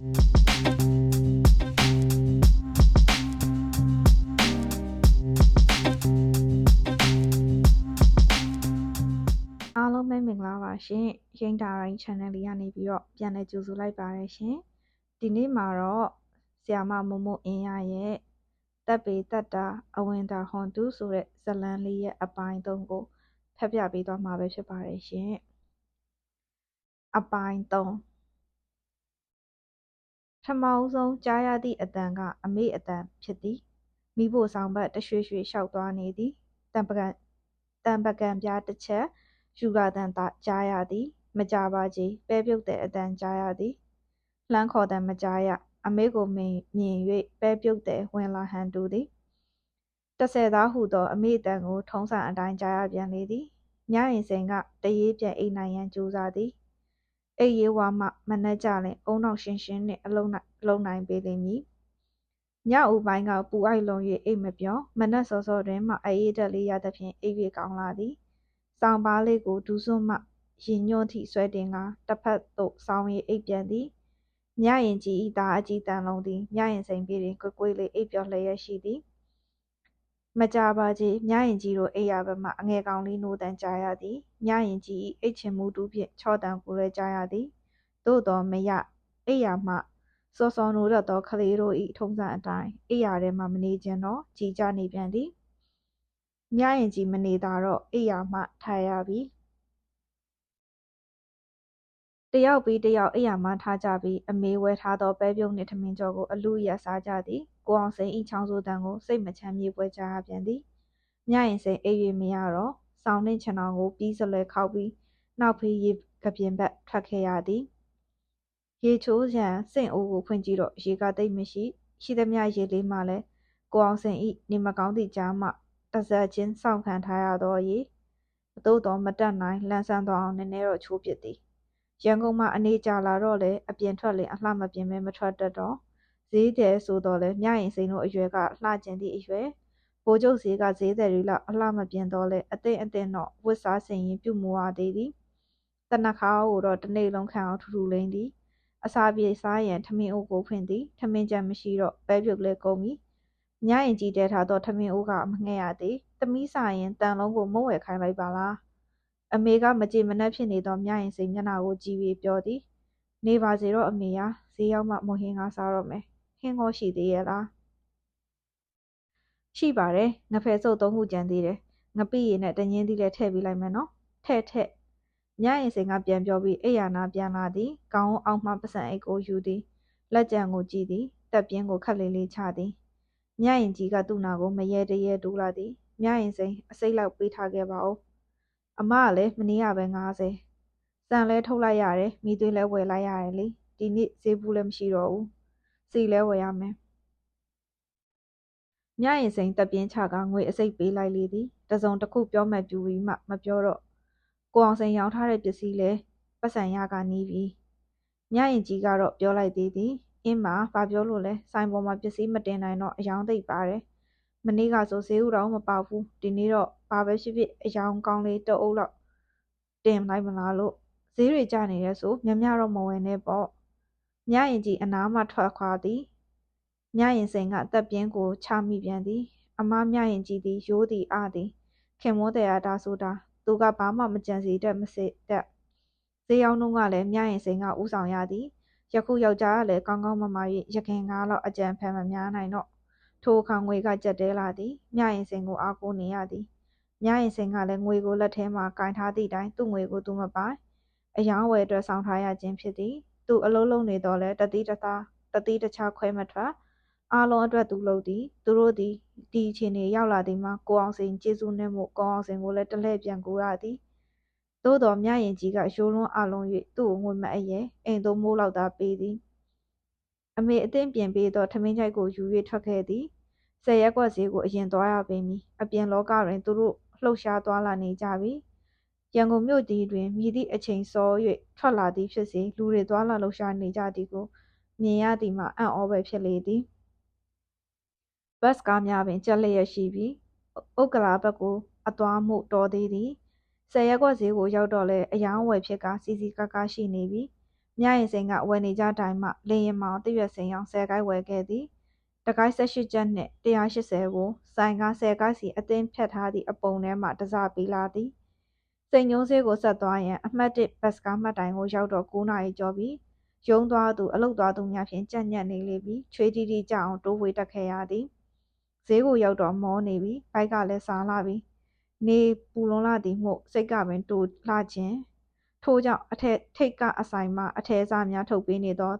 အားလုံးပဲမင်္ဂလာပါရှင်ရိန်တာရိုင်း channel လေးကနေပြီးတော့ပြန်လည်ကြိုဆိုလိုက်ပါတယ်ရှင်ဒီနေ့မှာတော့ဆ iam မမို့မို့အင်းရရဲ့တက်ပေတက်တာအဝင်တာဟွန်တူဆိုတဲ့ဇတ်လန်းလေးရဲ့အပိုင်းသုံးကိုဖတ်ပြပေးသွားမှာပဲဖြစ်ပါတယ်ရှင်အပိုင်းသုံးထ မအောင်ဆုံးကြားရသည့်အတန်ကအမေအတန်ဖြစ်သည်မိဖို့ဆောင်ဘက်တရွှေရွှေလျှောက်သွားနေသည်တံပကံတံပကံပြားတစ်ချက်ယူကာသံသာကြားရသည် မကြာပါကြီးပဲပြုတ်တဲ့အတန်ကြားရသည်လှမ်းခေါ်သံမကြားရအမေကိုမြင်မြင်၍ပဲပြုတ်တဲ့ဝင်လာဟန်တူသည်တဆယ်သားဟုသောအမေအတန်ကို ထုံးစံအတိုင်းကြားရပြန်လေသည်ညရင်စိန်ကတရေပြန်အိမ်နိုင်ရန်ကြိုးစားသည် အိပ်ရေးဝါမှမနှက်ကြလင်အုံနောက်ရှင်းရှင်းနှင့်အလုံးနိုင်အလုံးနိုင်ပေးလိမ့်မည်ညဦးပိုင်းကပူအိုက်လွန်၍အိတ်မပြောမနက်စောစောတွင်မှအေးတက်လေးရသဖြင့်အိပ်၍ကောင်းလာသည်စောင်းပါးလေးကိုဒူးစွန်းမှရင်ညွန့်ထိဆွဲတင်ကတစ်ဖက်သို့ဆောင်း၍အိပ်ပြန်သည်မြရင်ကြီးဤသားအကြီးတန်လုံးသည်မြရင်စိန်ပြေတွင်ကွကွေးလေးအိပ်ပျော်လျက်ရှိသည် မကြပါကြီးမြရင်ကြီးတို့အိပ်ရဘက်မှအငယ်ကောင်လေးနိုးတန်ကြားရသည်မြရင်ကြီး၏အိပ်ချင်မှုတူဖြင့်ချော့တန်ကိုလည်းကြားရသည်သို့တော်မရအိပ်ရမှစောစောနိုးတတ်သောကလေးတို့၏ထုံးစံအတိုင်းအိပ်ရထဲမှမနေခြင်းတော့ကြည်ကြနေပြန်သည်မြရင်ကြီးမနေတာတော့အိပ်ရမှထိုင်ရပြီတယောက်ပြီးတယောက်အိပ်ယာမှထားကြပြီးအမေဝဲထားသောပဲပြုတ်နှင့်ထမင်းကြောကိုအလူအယက်စားကြသည် ကိုအောင်စိန်ဤချောင်းဆိုတန်ကိုစိတ်မချမ်းမြေပွဲကြရပြန်သည်ညရင်စိန်အိပ်၍မရတော့ဆောင်းနှင့်ခြံတော်ကိုပြီးစလွယ်ခောက်ပြီးနောက်ဖေးရေကပြင်ဘက်ထွက်ခဲ့ရသည်ရေချိုးရန်စင့်အိုးကိုဖွင့်ကြည့်တော့ရေကတိတ်မရှိရှိသမျှရေလေးမှလည်းကိုအောင်စိန်ဤနေမကောင်းသည့်ကြားမှတစက်ချင်းစောင့်ခံထားရသောရေသို့တော်မတက်နိုင်လန်းဆန်းသွားအောင်နည်းနည်းတော့ချိုးပစ်သည်ရန်ကုန်မှာအနေကြာလာတော့လည်းအပြင်ထွက်လင်အလှမပြင်မဲမထွက်တတ်တော့ ဈေးတယ်ဆိုတော့လည်းမြရင်စိန်တို့အရွယ်ကလှကျင်သည့်အရွယ်ဘိုးကျုပ်ဈေးကဈေးတယ်တွေလောက်အလှမပြင်တော့လဲအသိအသိတော့ဝတ်စားစင်ရင်ပြုတ်မူရသေးသည်တနခါကိုတော့တနေ့လုံးခံအောင်ထူထူလိမ့်သည်အစာပြေစားရန်ထမင်းအိုးကိုဖွင့်သည်ထမင်းကြံမရှိတော့ပဲပြုတ်လဲကုန်ပြီညရင်ကြည်တဲထားတော့ထမင်းအိုးကမငှဲ့ရသေးသမီးစာရင်တန်လုံးကိုမုံဝယ်ခိုင်းလိုက်ပါလားအမေကမကြေမနက်ဖြစ်နေသောမြရင်စိန်မျက်နှာကိုကြည့်၍ပြောသည် နေပါစေတော့အမေယာဈေးရောက်မှမဟင်းကားစားတော့မယ် ဟင်းကောရှိသေးရဲ့လားရှိပါတယ်ငဖယ်စုပ်သုံးခုကြံသေးတယ်ငပိရည်နဲ့တငင်းသီးလည်းထည့်ပေးလိုက်မယ်နော်ထည့်ထည့်မြရင်စိန်ကပြန်ပြောပြီးအိယာနာပြန်လာသည်ကောင်းအောင်မှပစံအိတ်ကိုယူသည်လက်ကြံကိုကြည့်သည်တက်ပြင်းကိုခက်လေးလေးချသည်မြရင်ကြီးကသူ့နာကိုမရဲတရဲတူးလာသည်မြရင်စိန်အစိတ်လောက်ပေးထားခဲ့ပါဦးအမကလည်းမနေ့ကပဲ90စံလဲထုတ်လိုက်ရတယ်မိသွေးလဲဝယ်လိုက်ရတယ်လေဒီနေ့ဈေးဘူးလည်းမရှိတော့ဘူး စီလဲဝယ်ရမယ်မြရင်စိန်တက်ပြင်းချကငွေအစိတ်ပေးလိုက်လေသည်တစုံတစ်ခုပြောမှပြူပြီးမှမပြောတော့ကိုအောင်စိန်ရောင်းထားတဲ့ပစ္စည်းလဲပတ်စံရကနီးပြီမြရင်ကြီးကတော့ပြောလိုက်သေးသည်အင်းမှာဘာပြောလို့လဲဆိုင်ပေါ်မှာပစ္စည်းမတင်နိုင်တော့အယောင်သိပ်ပါတယ်မနေ့ကဆိုဈေးဥတော်မပေါက်ဘူးဒီနေ့တော့ဘာပဲဖြစ်ဖြစ်အယောင်ကောင်းလေးတအုပ်လောက်တင်လိုက်မလားလို့ဈေးတွေကျနေရဲဆိုမြမြတော့မဝင်နဲ့ပေါ့ ညရင်ကြီးအနားမှထွက်ခွာသည်ညရင်စိန်ကအသက်ပြင်းကိုချမိပြန်သည် အမညရင်ကြီးသည်ရိုးသည်အသည်ခင်မောတရားတာဆိုတာသူကဘာမှမကြံစီတတ်မစစ်တတ်ဈေးရောက်တော့ကလည်းညရင်စိန်ကဥဆောင်ရသည်ယခုယောက်ျားကလည်းကောင်းကောင်းမမ၍ရခင်ကားလောက်အကြံဖန်မများနိုင်တော့ထိုအခါငွေကကြက်တဲလာသည်မြရင်စိန်ကိုအားကိုးနေရသည်မြရင်စိန်ကလည်းငွေကိုလက်ထဲမှာကင်ထားသည့်တိုင်သူ့ငွေကိုသူမပိုင်အယောင်းဝယ်အတွက်ဆောင်ထားရခြင်းဖြစ်သည် သူအလုံးလုံးနေတော့လဲတတိတသားတတိတခြားခွဲမထွက်အားလုံးအတွက်သူလုပ်သည်သူတို့သည်ဒီအချိန်ရောက်လာသည်မှာကိုအောင်စိန်ကျေးဇူးနဲ့မို့ကိုအောင်စိန်ကိုလည်းတလှည့်ပြန်ကူရသည်သို့တော်မြရင်ကြီးကရိုးလွန်းအလုံး၍သူ့ကိုငွေမအရဲအိမ်သို့မိုးလောက်သာပေးသည်အမေအသင့်ပြင်ပေးသောထမင်းချိုက်ကိုယူ၍ထွက်ခဲ့သည်ဆယ်ရက်ကွက်ဈေးကိုအရင်သွားရပေမည်အပြင်လောကတွင်သူတို့လှုပ်ရှားသွားလာနေကြပြီ ရန်ကုန်မြို့သည်တွင်မြည်သည့်အချိန်စော၍ထွက်လာသည်ဖြစ်စေလူတွေသွားလာလှုပ်ရှားနေကြသည်ကိုမြင်ရသည်မှာအံ့ဩပဲဖြစ်လေသည်ဘတ်ကားများပင်ကြက်လျက်ရှိပြီးဥက္ကလာဘက်ကိုအသွားမှုတော်သေးသည်ဆယ်ရက်ကွက်ဈေးကိုရောက်တော့လဲအယောင်းဝယ်ဖြစ်ကစီစီကားကားရှိနေပြီမြရင်စိန်ကဝယ်နေကြတိုင်းမှလေရင်မောင်တရွက်စိန်အောင်ဆယ်ကိုက်ဝယ်ခဲ့သည်တကိုက်18ကျပ်နှင့်180ကိုဆိုင်က10ကိုက်စီအသင်းဖြတ်ထားသည့်အပုံထဲမှတစားပေးလာသည် စိန်ညုံးစေးကိုဆက်သွားရန်အမှတ်1ဘတ်စကားမှတ်တိုင်ကိုရောက်တော့9နာရီကျော်ပြီးရုံးသွားသူအလုတ်သွားသူများဖြင့်ကြက်ညက်နေလေပြီးချွေးတီတီကြအောင်တိုးဝေတက်ခဲ့ရသည်ဈေးကိုရောက်တော့မောနေပြီဘိုက်ကလည်းစားလာပြီနေပူလွန်လာသည်မို့စိတ်ကပင်တိုလှခြင်းထို့ကြောင့်အထက်ထိတ်ကအဆိုင်မှအထည်စားများထုတ်ပေးနေသော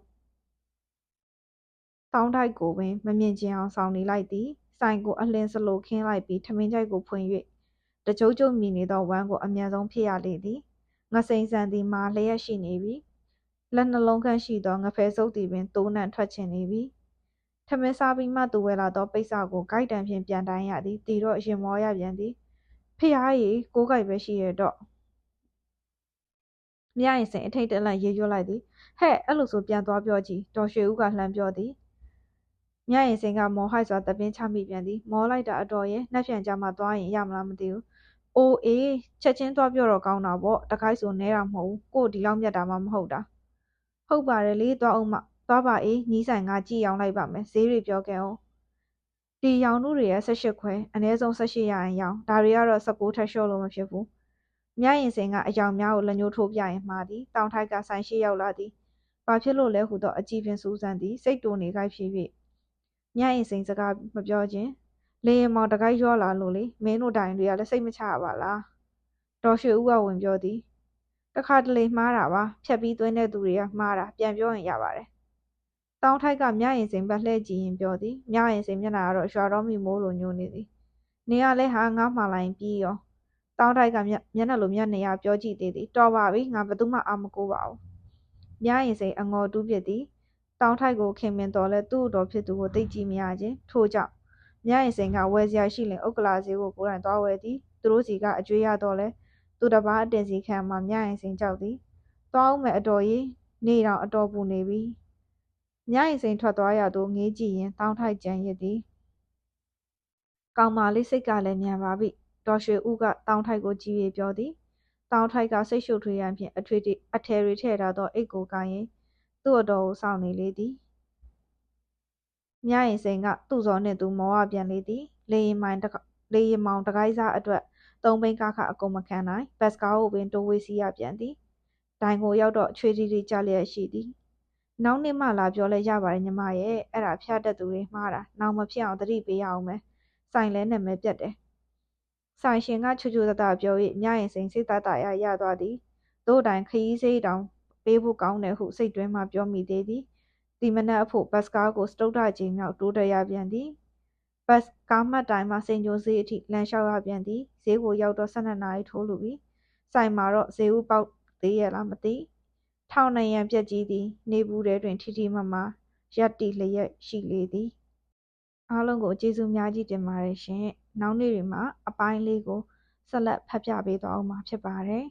တောင်းတိုက်ကိုပင်မမြင်ကျင်အောင်ဆောင်နေလိုက်သည်ဆိုင်ကိုအလင်းစလိုခင်းလိုက်ပြီးထမင်းကြိုက်ကိုဖွင့်၍ တကြိုးကြိုးမြည်နေသောဝမ်းကိုအမြန်ဆုံးဖြစ်ရလေသည်ငစိန်ဆန်သည်မာလျက်ရှိနေပြီလက်နှလုံးခန့်ရှိသောငဖဲစုပ်သည်ပင်တိုးနှံထွက်ချင်နေပြီထမင်းစားပြီးမှသူဝဲလာသောပိတ်စကိုဂိုက်တံဖြင့်ပြန်တိုင်းရသည်တီတော့ရင်မောရပြန်သည်ဖျားရီကိုးဂိုက်ပဲရှိရတော့မြရင်စိန်အထိတ်တလန့်ရေရွတ်လိုက်သည်ဟဲ့အဲ့လိုဆိုပြန်သွားပြောကြည့်ဒေါ်ရွှေဦးကလှမ်းပြောသည်မြရင်စိန်ကမော်ဟိုက်စွာတပင်းချမိပြန်သည်မောလိုက်တာအတော်ရဲ့နှက်ဖြန်ကြမှာသွားရင်ရမလားမသိဘူး အိုးအေးချက်ချင်းသွားပြောတော့ကောင်းတာပေါ့တခိုက်ဆိုနဲတာမဟုတ်ဘူးကို့ဒီလောက်မြတ်တာမှမဟုတ်တာဟုတ်ပါတယ်လေသွားအောင်မသွားပါအေးညီးဆိုင်ကကြည်အောင်လိုက်ပါမယ်ဈေးတွေပြောခဲ့အောင်ဒီရောင်တို့တွေရဲ့18ခွဲအနည်းဆုံး18ရရင်ရောင်ဒါတွေကတော့19ထက်လျှော့လို့မဖြစ်ဘူးမြရင်စင်ကအယောင်များကိုလက်ညှိုးထိုးပြရင်မှားသည်တောင်ထိုက်ကဆိုင်ရှိရောက်လာသည်ဘာဖြစ်လို့လဲဟုသောအကြည့်ဖြင့်စူးစမ်းသည်စိတ်တူနေခိုက်ဖြစ်၍မြရင်စင်စကားမပြောခြင်း လေရင်မောင်တကိုက်ရောလာလို့လေမင်းတို့တိုင်တွေကလည်းစိတ်မချပါလားဒေါ်ရွှေဦးကဝင်ပြောသည်တခါတလေမှားတာပါဖြတ်ပြီးသွင်းတဲ့သူတွေကမှားတာပြန်ပြောရင်ရပါတယ်တောင်းထိုက်ကမြရင်စိန်ဘက်လှည့်ကြည့်ရင်ပြောသည်မြရင်စိန်မျက်နှာကတော့ရွှာတော်မီမိုးလိုညိုနေသည်နေရလဲဟာငါမှားလိုက်ပြီးရောတောင်းထိုက်ကမျက်နှာလိုမျက်နှာရပြောကြည့်သေးသည်တော်ပါပြီငါဘသူမှအာမကိုပါဘူးမြရင်စိန်အငေါ်တူးပြစ်သည်တောင်းထိုက်ကိုခင်မင်တော်လဲသူ့တော်ဖြစ်သူကိုသိကြည့်မရခြင်းထို့ကြောင့် မြရင်စိန်ကဝယ်စရာရှိလင်ဥက္ကလာဈေးကိုကိုယ်တိုင်သွားဝယ်သည်သူတို့စီကအကျွေးရတော့လဲသူတပားအတင်စီခံမှမြရင်စိန်ကြောက်သည်သွားအောင်မဲ့အတော်ကြီးနေတော့အတော်ပူနေပြီမြရင်စိန်ထွက်သွားရသို့ငေးကြည့်ရင်တောင်းထိုက်ကြံရစ်သည်ကောင်မလေးစိတ်ကလည်းမြန်ပါပြီဒေါ်ရွှေဦးကတောင်းထိုက်ကိုကြည့်၍ပြောသည်တောင်းထိုက်ကစိတ်ရှုပ်ထွေးရန်ဖြင့်အထွေအထယ်တွေထည့်ထားသောအိတ်ကိုကိုင်းရင်သူ့အတော်ကိုစောင့်နေလေသည် မြရင်စိန်ကသူ့စောနှင့်သူမောဝပြန်လေသည်လေရင်မိုင်လေရင်မောင်တကိုင်းစားအတွက်သုံးဘိန်းကားခအကုန်မခံနိုင်ဘတ်စကားကိုပင်တိုးဝေးစီရပြန်သည်ဒိုင်ကိုရောက်တော့ချွေတီတီကြလျက်ရှိသည်နောက်နေ့မှလာပြောလဲရပါတယ်ညီမရဲ့အဲ့ဒါဖျားတက်သူတွေမှားတာနောက်မဖြစ်အောင်သတိပေးရအောင်မယ်ဆိုင်လဲနာမည်ပြတ်တယ်ဆိုင်ရှင်ကချူချူတတပြော၍မြရင်စိန်စိတ်တတရရသွားသည်တို့တိုင်ခရီးစိတ်တောင်ပေးဖို့ကောင်းတယ်ဟုစိတ်တွင်းမှပြောမိသေးသည် ဒီမနက်အဖို့ဘတ်စကားကိုစတုတ္ထချိန်မြောက်တိုးတက်ရပြန်သည်ဘတ်ကားမှတ်တိုင်းမှာစိန်ကြိုးဈေးအထိလမ်းလျှောက်ရပြန်သည်ဈေးကိုရောက်တော့12နာရီထိုးလူပြီဆိုင်မှာတော့ဈေးဥပေါက်သေးရလားမသိထောင်နှရံပြက်ကြီးသည် နေဘူးတဲတွင်ထိထိမမရက်တီလျက်ရှိလေသည်အားလုံးကိုကျေးဇူးများကြီးတင်ပါတယ်ရှင်နောက်နေ့တွေမှာအပိုင်းလေးကိုဆက်လက်ဖတ်ပြပေးသွားအောင်မှာဖြစ်ပါတယ်